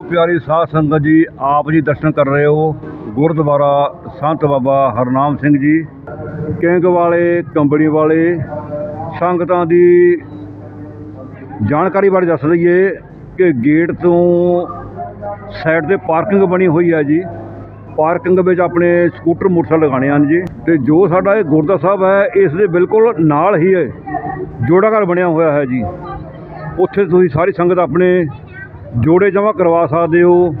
ਪਿਆਰੀ ਸਾਧ ਸੰਗਤ ਜੀ, ਆਪ ਜੀ ਦਰਸ਼ਨ ਕਰ ਰਹੇ ਹੋ ਗੁਰਦੁਆਰਾ ਸੰਤ ਬਾਬਾ ਹਰਨਾਮ ਸਿੰਘ ਜੀ, ਕਿੰਗ ਵਾਲੇ ਕੰਬੜੀ ਵਾਲੇ, ਸੰਗਤਾਂ ਦੀ ਜਾਣਕਾਰੀ ਬਾਰੇ ਦੱਸ ਦਈਏ ਕਿ ਗੇਟ ਤੋਂ ਸਾਈਡ ਤੇ ਪਾਰਕਿੰਗ ਬਣੀ ਹੋਈ ਹੈ ਜੀ। ਪਾਰਕਿੰਗ ਵਿੱਚ ਆਪਣੇ ਸਕੂਟਰ, ਮੋਟਰਸਾਈਕਲ ਲਗਾਉਣੇ ਹਨ ਜੀ ਤੇ ਜੋ ਸਾਡਾ ਇਹ ਗੁਰਦੁਆਰਾ ਸਾਹਿਬ ਹੈ, ਇਸ ਦੇ ਬਿਲਕੁਲ ਨਾਲ ਹੀ ਹੈ ਜੋੜਾ ਘਰ ਬਣਿਆ ਹੋਇਆ ਹੈ ਜੀ। ਉੱਥੇ ਤੁਸੀਂ ਸਾਰੀ ਸੰਗਤ ਆਪਣੇ ਜੋੜੇ ਜਮ੍ਹਾਂ ਕਰਵਾ ਸਕਦੇ ਹੋ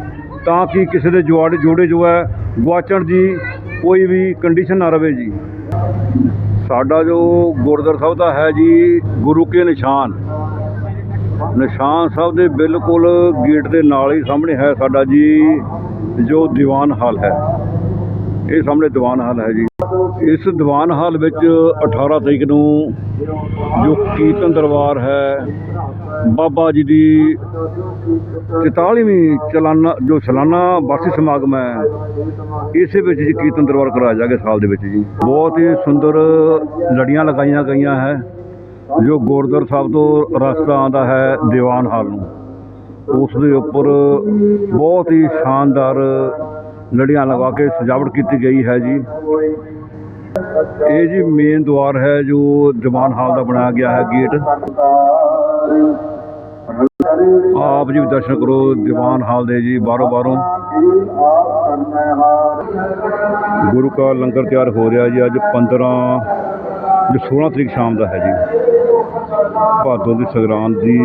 ਤਾਂ ਕਿ ਕਿਸੇ ਦੇ ਜੋੜ ਜੋੜੇ ਜੋ ਹੈ, ਗੁਆਚਣ ਦੀ ਕੋਈ ਵੀ ਕੰਡੀਸ਼ਨ ਨਾ ਰਵੇ ਜੀ। ਸਾਡਾ ਜੋ ਗੁਰਦੁਆਰਾ ਸਾਹਿਬ ਦਾ ਹੈ ਜੀ, ਗੁਰੂ ਕੇ ਨਿਸ਼ਾਨ। ਨਿਸ਼ਾਨ ਸਾਹਿਬ ਦੇ ਬਿਲਕੁਲ ਗੇਟ ਦੇ ਨਾਲ ਹੀ ਸਾਹਮਣੇ ਹੈ ਸਾਡਾ ਜੀ, ਜੋ ਦੀਵਾਨ ਹਾਲ ਹੈ। ਇਹ ਸਾਹਮਣੇ ਦੀਵਾਨ ਹਾਲ ਹੈ ਜੀ। ਇਸ ਦੀਵਾਨ ਹਾਲ ਵਿੱਚ 18 ਤਰੀਕ ਨੂੰ ਜੋ ਕੀਰਤਨ ਦਰਬਾਰ ਹੈ ਬਾਬਾ ਜੀ ਦੀ 44ਵੀਂ ਚਲਾਨਾ ਜੋ ਸਾਲਾਨਾ ਵਾਰਸ਼ਿਕ ਸਮਾਗਮ ਹੈ, ਇਸੇ ਵਿੱਚ ਜੀ ਕੀਰਤਨ ਦਰਬਾਰ ਕਰਾਇਆ ਜਾਏਗਾ ਸਾਲ ਦੇ ਵਿੱਚ ਜੀ। ਬਹੁਤ ਹੀ ਸੁੰਦਰ ਲੜੀਆਂ ਲਗਾਈਆਂ ਗਈਆਂ ਹੈ, ਜੋ ਗੁਰਦੁਆਰਾ ਸਾਹਿਬ ਤੋਂ ਰਸਤਾ ਆਉਂਦਾ ਹੈ ਦੀਵਾਨ ਹਾਲ ਨੂੰ। ਉਸ ਦੇ ਉੱਪਰ ਬਹੁਤ ਹੀ ਸ਼ਾਨਦਾਰ ਲੜੀਆਂ ਲਗਾ ਕੇ ਸਜਾਵਟ ਕੀਤੀ ਗਈ ਹੈ ਜੀ। ਇਹ ਜੀ ਮੇਨ ਦੁਆਰ ਹੈ ਜੋ ਦੀਵਾਨ ਹਾਲ ਦਾ ਬਣਾਇਆ ਗਿਆ ਹੈ ਗੇਟ। ਆਪ ਜੀ ਵੀ ਦਰਸ਼ਨ ਕਰੋ, ਦੀਵਾਨ ਹਾਲ ਦੇ ਜੀ, ਬਾਹਰੋਂ ਬਾਹਰੋਂ। ਗੁਰੂ ਕਾ ਲੰਗਰ ਤਿਆਰ ਹੋ ਰਿਹਾ ਜੀ, ਅੱਜ 15 ਜੋ 16 ਤਰੀਕ ਸ਼ਾਮ ਦਾ ਹੈ ਜੀ। ਭਾਦੋਂ ਦੀ ਸੰਗਰਾਂਦ ਦੀ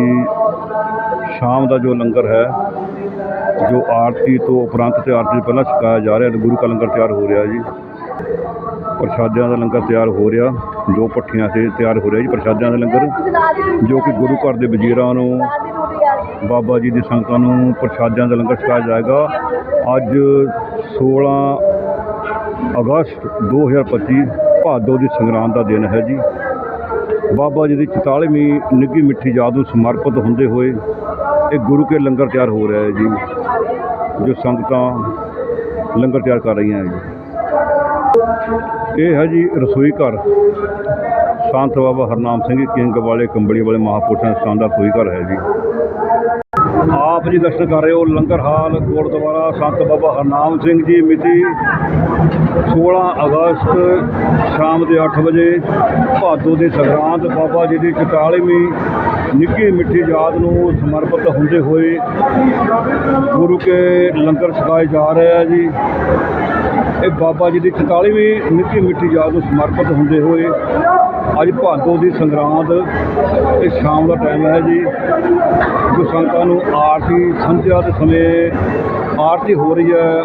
ਸ਼ਾਮ ਦਾ ਜੋ ਲੰਗਰ ਹੈ, ਜੋ ਆਰਤੀ ਤੋਂ ਉਪਰੰਤ ਤੇ ਆਰਤੀ ਪਹਿਲਾਂ ਛਕਾਇਆ ਜਾ ਰਿਹਾ, ਗੁਰੂ ਕਾ ਲੰਗਰ ਤਿਆਰ ਹੋ ਰਿਹਾ ਜੀ। ਪ੍ਰਸ਼ਾਦਿਆਂ ਦਾ ਲੰਗਰ ਤਿਆਰ ਹੋ ਰਿਹਾ, ਦੋ ਪੱਠੀਆਂ ਤੇ ਤਿਆਰ ਹੋ ਰਿਹਾ ਜੀ ਪ੍ਰਸ਼ਾਦਿਆਂ ਦਾ ਲੰਗਰ, ਜੋ ਕਿ ਗੁਰੂ ਘਰ ਦੇ ਵਜ਼ੀਰਾਂ ਨੂੰ ਬਾਬਾ ਜੀ ਦੀ ਸੰਗਤਾਂ ਨੂੰ ਪ੍ਰਸ਼ਾਦਿਆਂ ਦਾ ਲੰਗਰ ਛਕਾਇਆ ਜਾਏਗਾ। ਅੱਜ 16 ਅਗਸਤ 2025 ਭਾਦੋ ਦੀ ਸੰਗਰਾਂਦ ਦਾ ਦਿਨ ਹੈ ਜੀ। ਬਾਬਾ ਜੀ ਦੀ 44ਵੀਂ ਨਿੱਘੀ ਮਿੱਠੀ ਯਾਦ ਨੂੰ ਸਮਰਪਿਤ ਹੁੰਦੇ ਹੋਏ ਇਹ ਗੁਰੂ ਕੇ ਲੰਗਰ ਤਿਆਰ ਹੋ ਰਿਹਾ ਹੈ ਜੀ, ਜੋ ਸੰਗਤਾਂ ਲੰਗਰ ਤਿਆਰ ਕਰ ਰਹੀਆਂ ਹੈ ਜੀ। ਇਹ ਹੈ ਜੀ ਰਸੋਈ ਘਰ। ਸੰਤ ਬਾਬਾ ਹਰਨਾਮ ਸਿੰਘ ਕਿੰਗ ਵਾਲੇ, ਕੰਬਲੀ ਵਾਲੇ ਮਹਾਪੁਰਸ਼ਾਂ ਦਾ ਸਥਾਨ ਦਾ ਰਸੋਈ ਘਰ ਹੈ ਜੀ। ਆਪ ਜੀ ਦਰਸ਼ਨ ਕਰ ਰਹੇ ਹੋ, ਲੰਗਰ ਹਾਲ, ਗੁਰਦੁਆਰਾ ਸੰਤ ਬਾਬਾ ਹਰਨਾਮ ਸਿੰਘ ਜੀ, ਮਿਤੀ 16 ਅਗਸਤ ਸ਼ਾਮ ਦੇ 8 ਵਜੇ, ਭਾਦੋ ਦੇ ਸੰਗਰਾਂਦ, ਬਾਬਾ ਜੀ ਦੀ 44ਵੀਂ ਨਿੱਕੀ ਮਿੱਠੀ ਯਾਦ ਨੂੰ ਸਮਰਪਿਤ ਹੁੰਦੇ ਹੋਏ ਗੁਰੂ ਕੇ ਲੰਗਰ ਛਕਾਏ ਜਾ ਰਹੇ ਆ ਜੀ। ਇਹ ਬਾਬਾ ਜੀ ਦੀ 44ਵੀਂ ਨਿੱਕੀ ਮਿੱਠੀ ਯਾਦ ਨੂੰ ਸਮਰਪਿਤ ਹੁੰਦੇ ਹੋਏ ਅੱਜ ਭਾਦੋ ਦੀ ਸੰਗਰਾਂਦ ਇਹ ਸ਼ਾਮ ਦਾ ਟਾਈਮ ਹੈ ਜੀ। ਜੋ ਸੰਗਤਾਂ ਨੂੰ ਆਰਤੀ ਸੰਧਿਆ ਦੇ ਸਮੇਂ ਆਰਤੀ ਹੋ ਰਹੀ ਹੈ,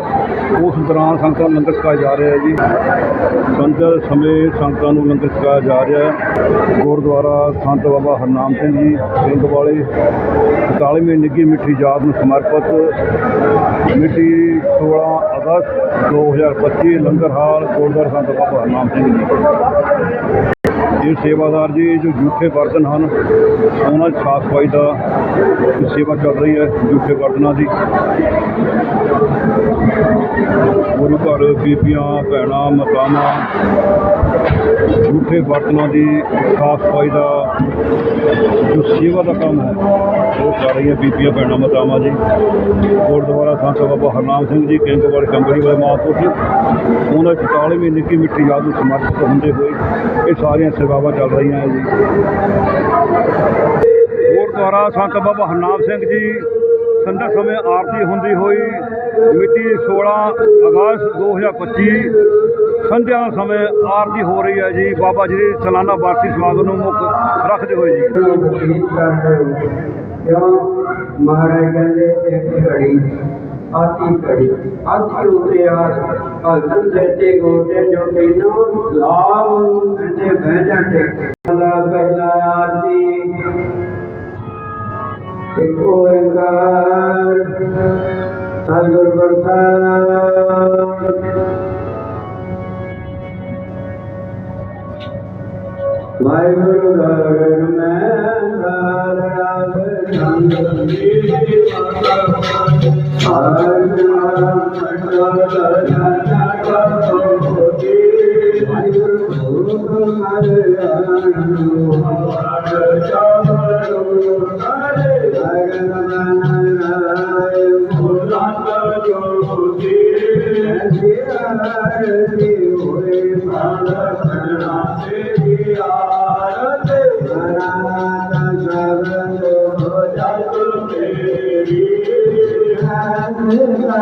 ਉਸ ਦੌਰਾਨ ਸੰਗਤਾਂ ਨੂੰ ਲੰਗਰ ਛਕਾਇਆ ਜਾ ਰਿਹਾ ਹੈ ਜੀ। ਸੰਧਿਆ ਦੇ ਸਮੇਂ ਸੰਗਤਾਂ ਨੂੰ ਲੰਗਰ ਛਕਾਇਆ ਜਾ ਰਿਹਾ ਹੈ। ਗੁਰਦੁਆਰਾ ਸੰਤ ਬਾਬਾ ਹਰਨਾਮ ਸਿੰਘ ਜੀ ਸਿੰਘ ਵਾਲੇ 44ਵੀਂ ਨਿੱਘੀ ਮਿੱਠੀ ਯਾਦ ਨੂੰ ਸਮਰਪਿਤ ਮਿਤੀ 16 ਅਗਸਤ 2025 ਲੰਗਰ ਹਾਲ ਗੁਰਦੁਆਰਾ ਸੰਤ ਬਾਬਾ ਹਰਨਾਮ ਸਿੰਘ ਜੀ। ਇਹ ਸੇਵਾਦਾਰ ਜੀ ਜੋ ਜੂਠੇ ਬਰਤਨ ਹਨ, ਉਹਨਾਂ ਦੀ ਸਾਫ਼ ਸਫ਼ਾਈ ਦਾ ਸੇਵਾ ਚੱਲ ਰਹੀ ਹੈ, ਜੂਠੇ ਬਰਤਨਾਂ ਦੀ। ਗੁਰੂ ਘਰ, ਬੀਬੀਆਂ, ਭੈਣਾਂ, ਮਾਤਾਵਾਂ, ਜੂਠੇ ਬਰਤਨਾਂ ਦੀ ਸਾਫ਼ ਸਫ਼ਾਈ ਦਾ ਜੋ ਸੇਵਾ ਦਾ ਕੰਮ ਹੈ, ਉਹ ਕਰ ਰਹੀਆਂ ਬੀਬੀਆਂ, ਭੈਣਾਂ, ਮਾਤਾਵਾਂ ਜੀ। ਗੁਰਦੁਆਰਾ ਸੰਤ ਬਾਬਾ ਹਰਨਾਮ ਸਿੰਘ ਜੀ ਕਿੰਗ ਵਾਲੇ ਕੰਬੜੀ ਵਾਲੇ ਮਹਾਂਪੁਰਸ਼ ਉਹਨਾਂ ਦੀ 44ਵੀਂ ਨਿੱਕੀ ਮਿੱਟੀ ਯਾਦ ਨੂੰ ਸਮਰਪਿਤ ਹੁੰਦੇ ਹੋਏ ਇਹ ਸਾਰੀਆਂ ਸੇਵਾਵਾਂ ਚੱਲ ਰਹੀਆਂ ਹੈ ਜੀ ਗੁਰਦੁਆਰਾ ਸੰਤ ਬਾਬਾ ਹਰਨਾਮ ਸਿੰਘ ਜੀ ਸੰਧਾ ਸਮੇਂ ਆਰਤੀ ਹੁੰਦੀ ਹੋਈ, ਮਿਤੀ 16 ਅਗਸਤ 2025 ਸੰਧਿਆ ਦਾ ਸਮੇਂ ਆਰਤੀ ਹੋ ਰਹੀ ਹੈ ਜੀ। ਬਾਬਾ ਜੀ ਦੇ ਸਾਲਾਨਾ ਵਾਰਸ਼ਿਕ ਸਮਾਗਮ ਨੂੰ ਮੁੱਖ ਰੱਖਦੇ ਹੋਏ ਜੀ। ਕਿਉਂ ਮਹਾਰਾਜ ਕਹਿੰਦੇ ਇੱਕ ਘੜੀ ਆਤੀ ਘੜੀ ਆਤੀ ਉਤੇ ਆ ਹਲਦਨ ਦੇਤੇ ਗੋਤੇ ਜੋ ਤੈਨੂੰ ਲਾਭ ਤੇ ਬਹਿ ਜਾ ਟਿਕ ਦਾ ਪਹਿਲਾ ਆਤੀ। ਇੱਕ ਓੰਕਾਰ, ਸਤਿਗੁਰ ਪ੍ਰਸਾਦ। ਵਾਹਿਗੁਰੂ ਗਰਮ ਮੈਂ ਸੰਗ ਦੀ ਮਾਤਾ ਹਰਿ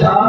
जा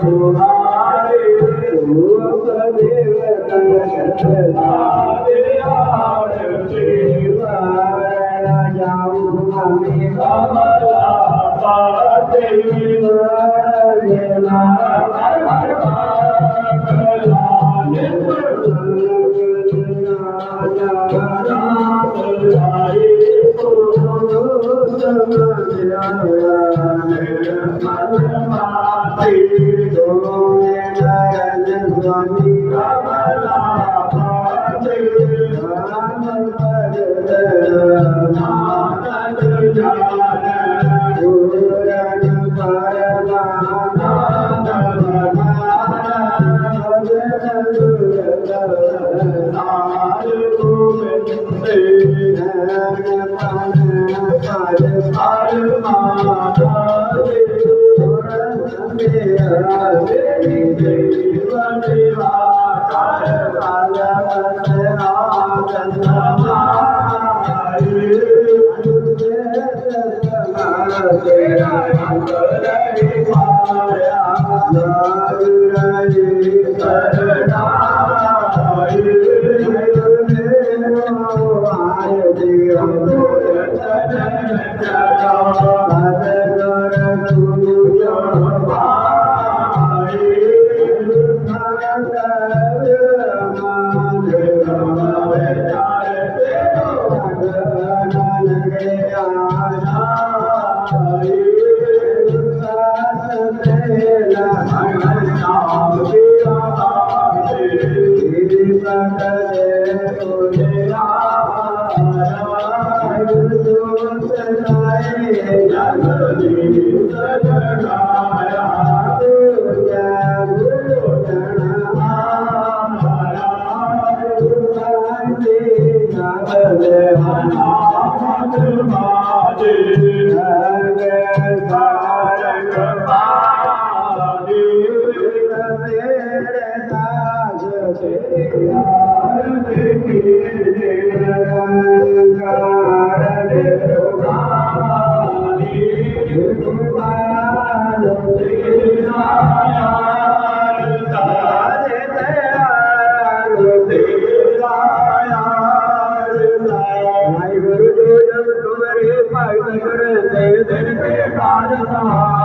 تو ناري تو امر ديو کنده کرت تار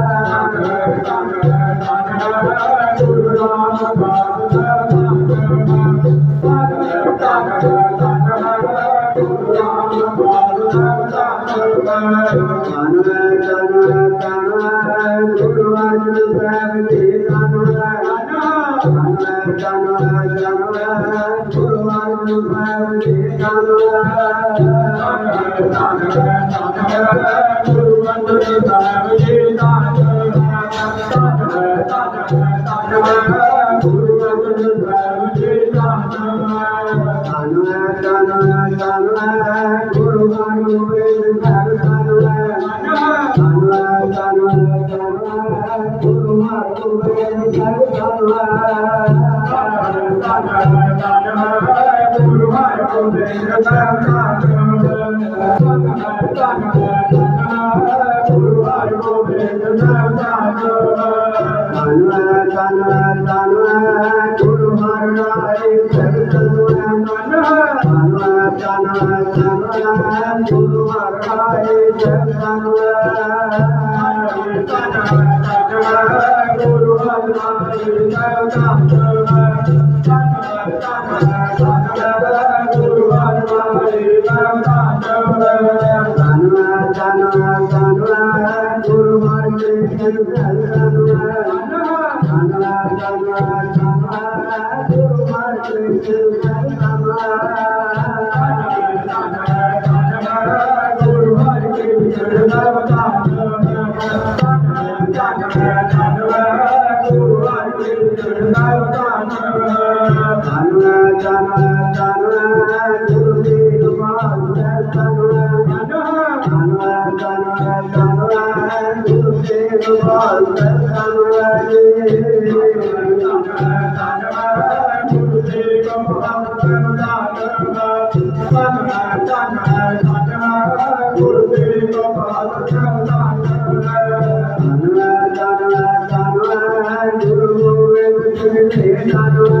I'm going to do that. I'm going to do. Thank you. Krishna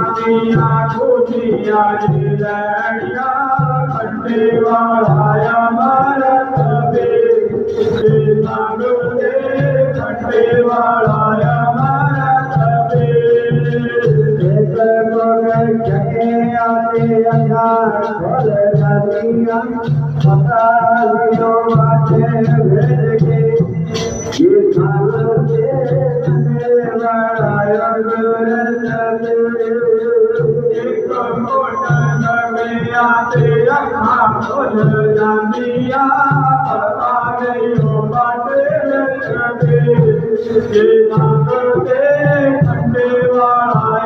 दिया खुशिया दिलैया खट्टे वालाया मारत बे मांग दे खट्टे वालाया मारत बे एक मगर जगे आते अंगार फल नदिया पता लियो बातें भेद के ये थाना Thank you.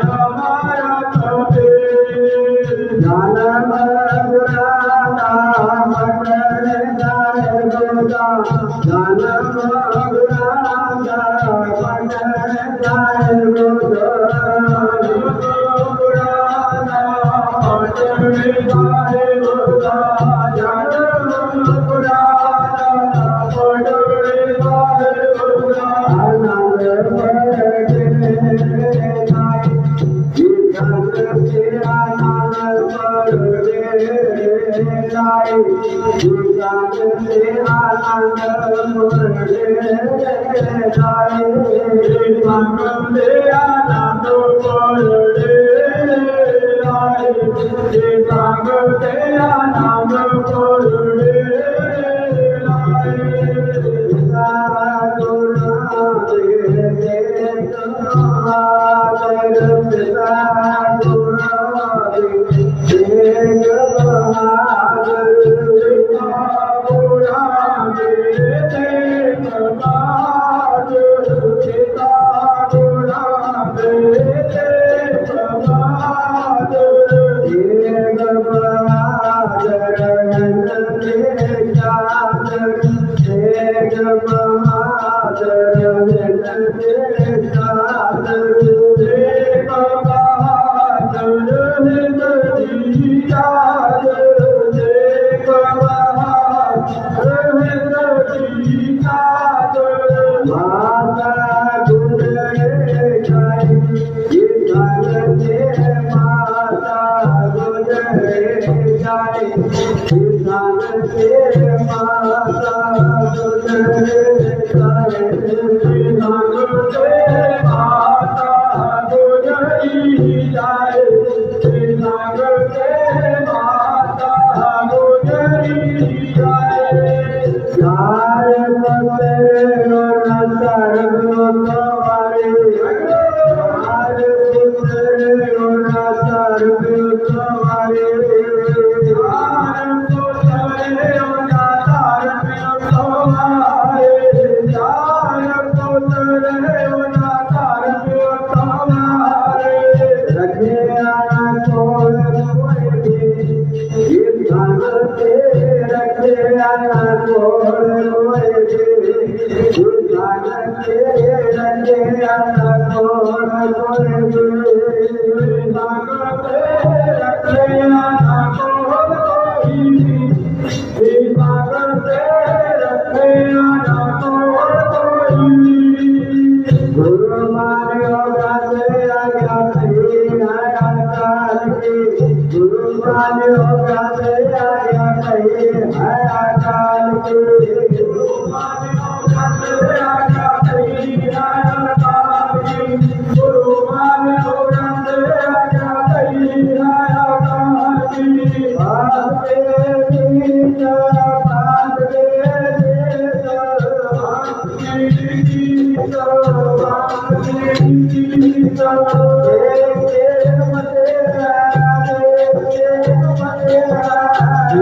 پري نن کي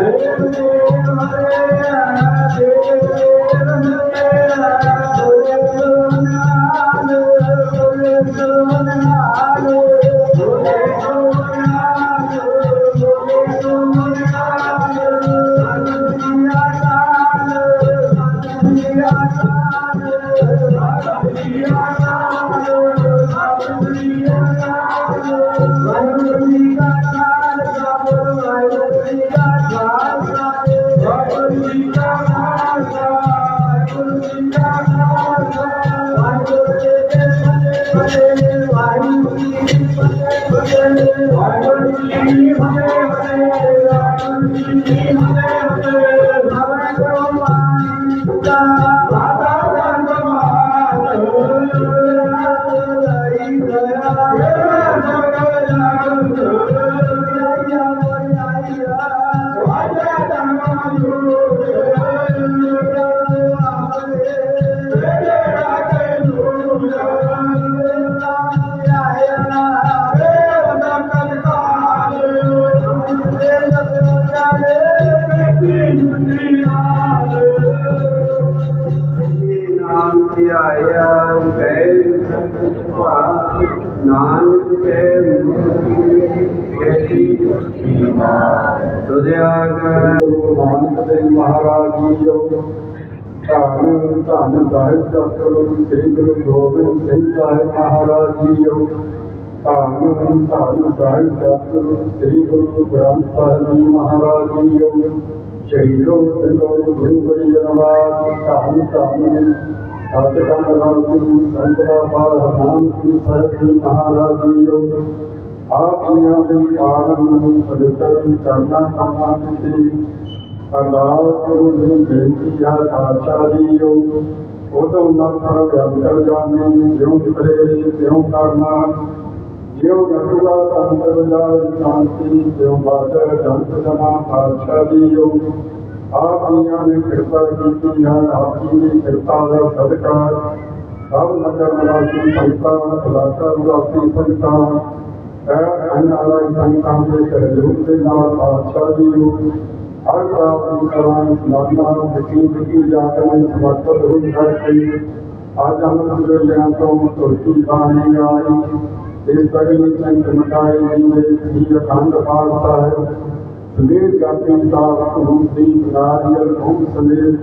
हरे ਧੰਨ ਧੰਨ ਸਾਹਿਬ ਸਤਿਗੁਰੂ ਸ੍ਰੀ ਗੁਰੂ ਗੋਬਿੰਦ ਸਿੰਘ ਸਾਹਿਬ ਮਹਾਰਾਜ ਜੀ ਜੋ ਧੰਨ ਧੰਨ ਸਾਹਿਬ ਸਤਿਗੁਰੂ ਸ੍ਰੀ ਗੁਰੂ ਗ੍ਰੰਥ ਸਾਹਿਬ ਜੀ ਮਹਾਰਾਜ ਜੀ ਜੋ ਸ਼ਹੀਦੋ ਸਿੰਘੋ ਗੁਰੂ ਗਰੀ ਜਨਵਾਸ ਧੰਨ ਧੰਨ ਸਤਿਗੁਰੂ ਰਾਜੂ ਸੰਤਰਾ ਪਾਲ ਹਰਨਾਮ ਸਿੰਘ ਸਾਹਿਬ ਜੀ ਮਹਾਰਾਜ ਜੀ ਜੋ ਆਪ ਜੀਆਂ ਦੇ ਆਗਮ ਨੂੰ ਪਵਿੱਤਰ ਕਰਨਾ ਕਰਨਾ ਸੀ ਅਰਦਾਸ ਗੁਰੂ ਜੀ ਬੇਨਤੀ ਹੈ ਆਸ਼ਾ ਜੀ ਜੋ ਉਦੋਂ ਨਖਰ ਵਿਅੰਤਰ ਜਾਣੇ ਜਿਉਂ ਕਰੇ ਤਿਉਂ ਕਰਨਾ। ਜਿਉਂ ਨਟੂਗਾ ਅੰਤਰ ਵਿਚਾਰ ਸ਼ਾਂਤੀ, ਜਿਉਂ ਬਾਦਰ ਜੰਤ ਜਮਾ ਆਸ਼ਾ ਜੀ ਆਪ ਜੀਆਂ ਨੇ ਕਿਰਪਾ ਕੀਤੀ ਹੈ, ਆਪ ਜੀ ਦੀ ਕਿਰਪਾ ਦਾ ਸਦਕਾ। ਸਭ ਨਗਰ ਨਿਵਾਸੀ ਸੰਤਾਂ ਇਲਾਕਾ ਨਿਵਾਸੀ ਸੰਤਾਂ ਅਨਾਲਾ ਸੰਤਾਂ ਦੇ ਸਹਿਯੋਗ ਦੇ ਨਾਲ ਆਸ਼ਾ ਜੀ ਨੂੰ ہر پراپتی کروں نوجوان یقین یقین جا کر سمرپت ہوئی ہر گئی آج ہم سورے جانتا ہوں تو رسول کہانی آئی اس طرح میں میں یہ ہے سمیت کا صاحب ناریل سمیت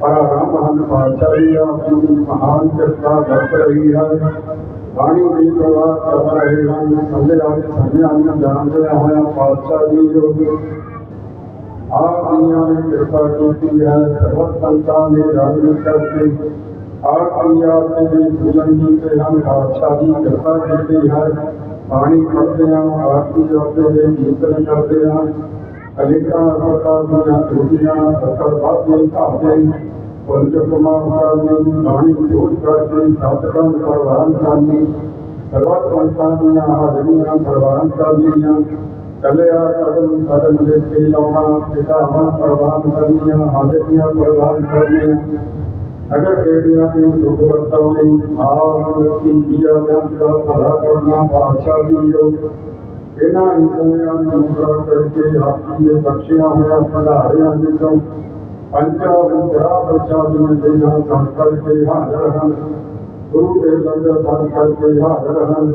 پرارام ہم پاڑتا ہی اپنی مہان چرچا گھٹ رہی ہے۔ پانی دی پرواہ کر رہے ہیں سمجھے سمجھے آنے جانتے ہیں جی جو آپ دنیا میں کرپا جوتی ہے سبق سنتا نے راضی کر کے آپ دنیا سے بھی بلندی سے ہم بادشاہی کرپا کرتے ہیں پانی کرتے ہیں، آپ کی جاتے ہیں کیرتن کرتے۔ ہیں انیکا کر دیا ਕਲਿਆ ਕਦਮ ਕਦਮ ਦੇ ਕੇ ਲਾਉਣਾ ਪਿਤਾਵਾਂ ਪ੍ਰਵਾਨ ਕਰਨੀਆਂ, ਹਾਜ਼ਰੀਆਂ ਪ੍ਰਵਾਨ ਕਰਨੀਆਂ। ਅਗਰ ਕਿਹੜੀਆਂ ਦੀ ਦੁੱਖ ਵਰਤਾਉਣੀ, ਆਪ ਕੀ ਜੀਆ ਦਾ ਭਲਾ ਕਰਨਾ ਬਾਦਸ਼ਾਹ ਦੀ ਜੋ ਇਹਨਾਂ ਹੀ ਨੂੰ ਪੂਰਾ ਕਰਕੇ ਆਪੀ ਦੇ ਬਖਸ਼ਿਆ ਹੋਇਆ ਭੰਡਾਰਿਆਂ ਵਿੱਚੋਂ ਪੰਚਾਂ ਵਿਦਰਾ ਪ੍ਰਚਾਰਨ ਦੇ ਨਾਲ ਸੰਕਲ ਕੇ ਹਾਜ਼ਰ ਹਨ। ਗੁਰੂ ਦੇ ਲੰਗਰ ਸੰਕਲ ਕੇ ਹਾਜ਼ਰ ਹਨ।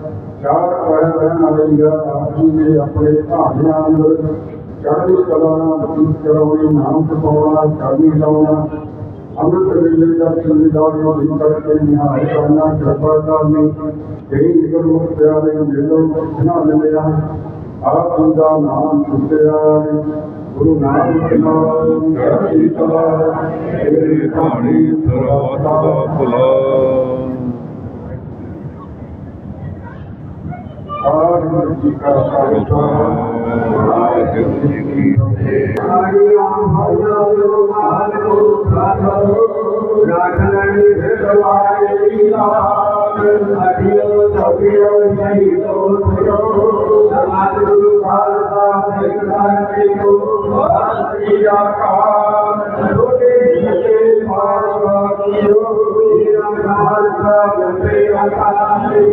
ਚਾਰ ਪੈਰ ਰਹਿਣ ਵਾਲੀ ਦਾ ਆਪੀ ਦੇ ਆਪਣੇ ਭਾਂਡਿਆਂ ਅੰਦਰ ਚੜ੍ਹਦੀ ਕਲਾ ਨਾਲ ਗੀਤ ਕਰਾਉਣੀ, ਨਾਮ ਕਪਾਉਣਾ ਚਾਬੀ ਲਾਉਣਾ, ਅੰਮ੍ਰਿਤ ਵੇਲੇ ਦਾ ਸੰਵਿਧਾਨ ਨੂੰ ਵੀ ਕਰਕੇ ਨਿਹਾਲ ਕਰਨਾ, ਕਿਰਪਾ ਕਰਨੀ ਇਹ ਗੁਰੂ ਪਿਆਰੇ ਮਿਲੋ ਜਿਨ੍ਹਾਂ ਮਿਲਿਆ, ਆਪ ਜੀ ਦਾ ਨਾਮ ਸੁਤਿਆ ਗੁਰੂ ਨਾਨਕ ਨਾਮ ਚੜ੍ਹਦੀ ਕਲਾ, ਤੇਰੀ ਬਾਣੀ ਸਰਬੱਤ ਦਾ ਵਾਹਿਗੁਰੂ ਜੀ ਕਾ ਖਾਲਸਾ ਵਾਹਿਗੁਰੂ ਜੀ ਕੀ ਫਤਿਹ ਹਰੀ ਰਾਮ ਹਰਿ ਮਾਲ ਕੋ ਸਾਧੋ ਰਾਖਲਣੀ ਭੇਟਵਾਏ ਲੀਲਾਨ ਹਰਿਓ ਸਭਿਓ ਜਈ ਤੋ ਸਿਓ ਸਮਾਜ ਗੁਰੂ ਖਾਲਸਾ ਸਿੱਖ ਧਰਮ ਕੋ ਸ੍ਰੀ ਅਕਾਲ ਛੋਟੇ ਛੋਟੇ ਪਾਸ਼ਾ ਕੀਓ ਮੇਰਾ ਖਾਲਸਾ ਜਪੇ ਅਕਾਲ ਸ੍ਰੀ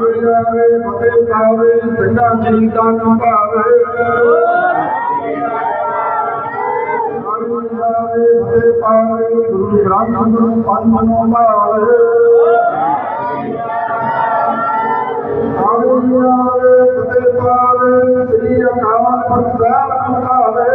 விழாவே மகள் காவே பெண்டாஞ்சி தானம் பாவே பாவே குரு பிராமணம் பன்மனோ பாவே பாவே பாவே சிறிய காவல் பாவே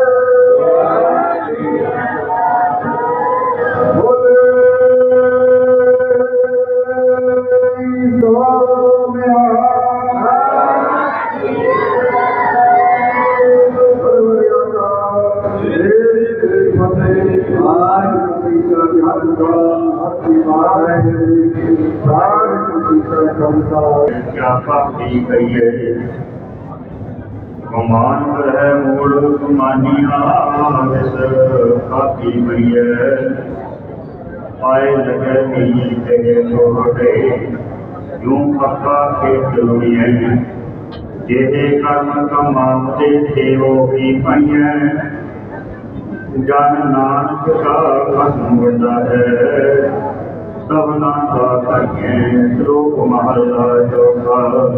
ਕਮਾਉਂਦੇ ਤੇ ਵੀ ਪਈਐ। ਜਨ ਨਾਨਕ ਦਾ ਖਸਮ ਵੱਡਾ ਹੈ। ਸਭਨਾ ਦਾ ਕਰੀਏ ਸ਼ਲੋਕ ਮਹਲਾ ਚੌਥਾ।